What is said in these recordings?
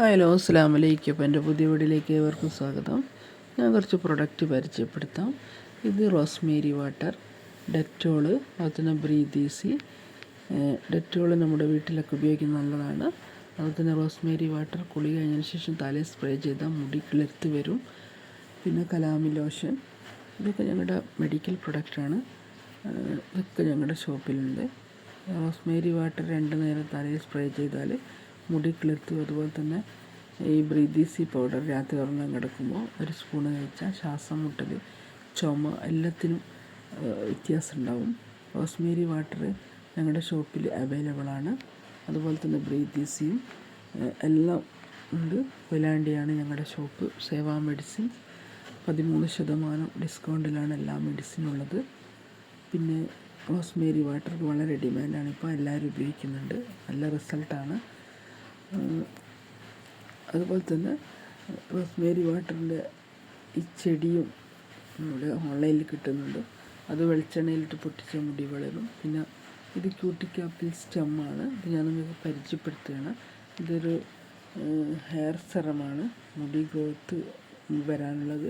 Hello അസ്സാം വലൈക്കും അപ്പോൾ എന്റെ പുതിയ വീടിലേക്ക് ഏവർക്കും സ്വാഗതം. ഞാൻ കുറച്ച് പ്രൊഡക്റ്റ് പരിചയപ്പെടുത്താം. ഇത് റോസ്മേരി വാട്ടർ. ഡെറ്റോൾ അതുപോലെ ബ്രീതീസി. ഡെറ്റോൾ നമ്മുടെ വീട്ടിലൊക്കെ ഉപയോഗിക്കുന്ന നല്ലതാണ്. അതുപോലെ തന്നെ റോസ്മേരി വാട്ടർ കുളി കഴിഞ്ഞതിന് ശേഷം തലയിൽ സ്പ്രേ ചെയ്താൽ മുടി കിളിർത്ത് വരും. പിന്നെ കലാമി ലോഷൻ. ഇതൊക്കെ ഞങ്ങളുടെ മെഡിക്കൽ പ്രൊഡക്റ്റാണ് ഇതൊക്കെ ഞങ്ങളുടെ ഷോപ്പിലുണ്ട് റോസ്മേരി വാട്ടർ രണ്ട് നേരം തലയിൽ സ്പ്രേ ചെയ്താൽ മുടി കിളിർത്തും അതുപോലെ തന്നെ ഈ ബ്രീതീസി പൗഡർ രാത്രി ഉറങ്ങാൻ കിടക്കുമ്പോൾ ഒരു സ്പൂണ് കഴിച്ചാൽ ശ്വാസം മുട്ടൽ ചുമ എല്ലാത്തിനും വ്യത്യാസം ഉണ്ടാവും. റോസ്മേരി വാട്ടർ ഞങ്ങളുടെ ഷോപ്പിൽ അവൈലബിൾ ആണ്. അതുപോലെ തന്നെ ബ്രീതീസിയും എല്ലാം ഉണ്ട്. കൊയിലാണ്ടിയാണ് ഞങ്ങളുടെ ഷോപ്പ്. സേവാ മെഡിസിൻ. പതിമൂന്ന് ശതമാനം ഡിസ്കൗണ്ടിലാണ് എല്ലാ മെഡിസിനും ഉള്ളത്. പിന്നെ റോസ്മേരി വാട്ടർ വളരെ ഡിമാൻഡാണ് ഇപ്പോൾ എല്ലാവരും ഉപയോഗിക്കുന്നുണ്ട്. നല്ല റിസൾട്ടാണ് അതുപോലെ തന്നെ റോസ്മേരി വാട്ടറിന്റെ ഈ ചെടിയും നമ്മുടെ ഓൺലൈനിൽ കിട്ടുന്നുണ്ട്. അത് വെളിച്ചെണ്ണയിലിട്ട് പൊട്ടിച്ച മുടി വളരും. പിന്നെ ഇത് ക്യൂട്ടിക്കാപ്പിൽ സ്റ്റെമ്മാണ്. ഇത് ഞാൻ നിങ്ങൾക്ക് പരിചയപ്പെടുത്തുകയാണ്. ഇതൊരു ഹെയർ സെറമാണ്. മുടി ഗ്രോത്ത് വരാനുള്ളത്.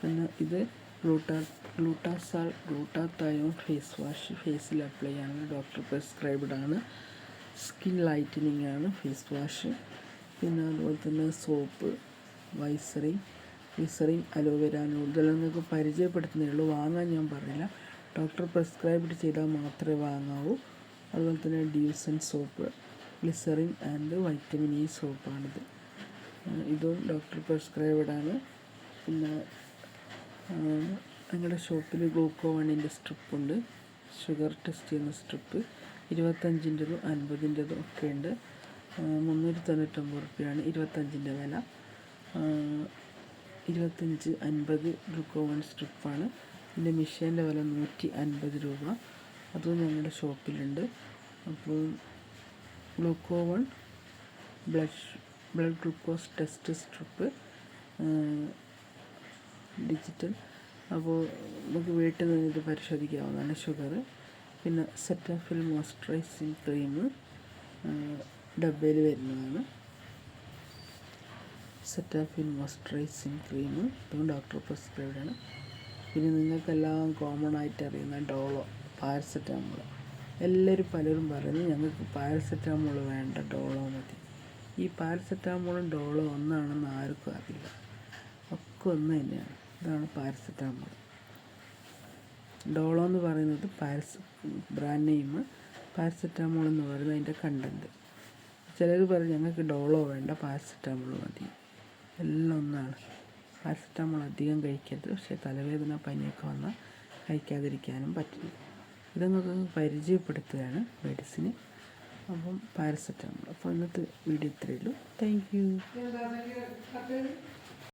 പിന്നെ ഇത് ഗ്ലൂട്ടാ ഗ്ലൂട്ടാസാൾ ഗ്ലൂട്ടാത്തായോൺ ഫേസ് വാഷ് ഫേസിൽ അപ്ലൈ ചെയ്യാനുള്ള ഡോക്ടർ പ്രിസ്ക്രൈബ്ഡ് ആണ്. സ്കിൻ ലൈറ്റനിങ് ആണ് ഫേസ് വാഷ്. പിന്നെ അതുപോലെ തന്നെ സോപ്പ് വൈസറിൻ വിസറിൻ അലോവേര ഇതെല്ലാം നിങ്ങൾക്ക് പരിചയപ്പെടുത്തുന്നേ ഉള്ളൂ വാങ്ങാൻ ഞാൻ പറഞ്ഞില്ല. ഡോക്ടർ പ്രിസ്ക്രൈബ്ഡ് ചെയ്താൽ മാത്രമേ വാങ്ങാവൂ. അതുപോലെ തന്നെ Dusan soap glycerine and vitamin E സോപ്പാണിത്. ഇതും ഡോക്ടർ പ്രിസ്ക്രൈബ്ഡ് ആണ് പിന്നെ ഞങ്ങളുടെ ഷോപ്പിൽ ഗ്ലൂക്കോ വണ്ണിന്റെ സ്ട്രിപ്പുണ്ട്. ഷുഗർ ടെസ്റ്റ് ചെയ്യുന്ന സ്ട്രിപ്പ്. ഇരുപത്തഞ്ചിന്റെതും അൻപതിന്റെതും ഒക്കെ ഉണ്ട് മുന്നൂറ്റി തൊണ്ണൂറ്റൊമ്പത് റുപ്യയാണ് ഇരുപത്തഞ്ചിന്റെ വില. ഇരുപത്തഞ്ച് അൻപത് ഗ്ലൂക്കോവൺ സ്ട്രിപ്പാണ്. ഇതിന്റെ മിഷീന്റെ വില നൂറ്റി അൻപത് രൂപ. അതും ഞങ്ങളുടെ ഷോപ്പിലുണ്ട്. അപ്പോൾ GlucoOne blood blood glucose test strip digital. അപ്പോൾ നമുക്ക് വീട്ടിൽ നിന്ന് ഇത് പരിശോധിക്കാവുന്നതാണ് ഷുഗർ പിന്നെ സെറ്റാഫിൽ മോയ്സ്ചറൈസിങ് ക്രീം ഡബ്ബയിൽ വരുന്നതാണ്. സെറ്റാഫിൽ മോയ്സ്ചറൈസിങ് ക്രീം ഇതും ഡോക്ടർ പ്രിസ്ക്രൈബ്ഡാണ് പിന്നെ നിങ്ങൾക്കെല്ലാം കോമൺ ആയിട്ട് അറിയുന്ന ഡോളോ പാരസെറ്റാമോൾ എല്ലാവരും പലരും പറയുന്നു ഞങ്ങൾക്ക് പാരസെറ്റാമോൾ വേണ്ട ഡോളോ മതി. ഈ പാരസെറ്റാമോളും ഡോളോ ഒന്നാണെന്ന് ആർക്കും അറിയില്ല. ഒക്കെ ഒന്ന് തന്നെയാണ് ഇതാണ് പാരസെറ്റാമോൾ ഡോളോ എന്ന് പറയുന്നത് പാരസ് ബ്രാൻഡ് നെയിം പാരസെറ്റാമോൾ എന്ന് പറയുന്നത് അതിന്റെ കണ്ടന്റ് ചിലർ പറയും ഞങ്ങൾക്ക് ഡോളോ വേണ്ട പാരസെറ്റാമോൾ മതി. എല്ലാം ഒന്നാണ്. പാരസെറ്റാമോൾ അധികം കഴിക്കരുത്. പക്ഷേ തലവേദന പനിയൊക്കെ വന്നാൽ കഴിക്കാതിരിക്കാനും പറ്റില്ല. ഇതൊന്നൊക്കെ പരിചയപ്പെടുത്തുകയാണ് മെഡിസിന് അപ്പം പാരസെറ്റാമോൾ അപ്പോൾ ഇന്നത്തെ വീഡിയോ ഇത്രയേ ഉള്ളൂ. Thank you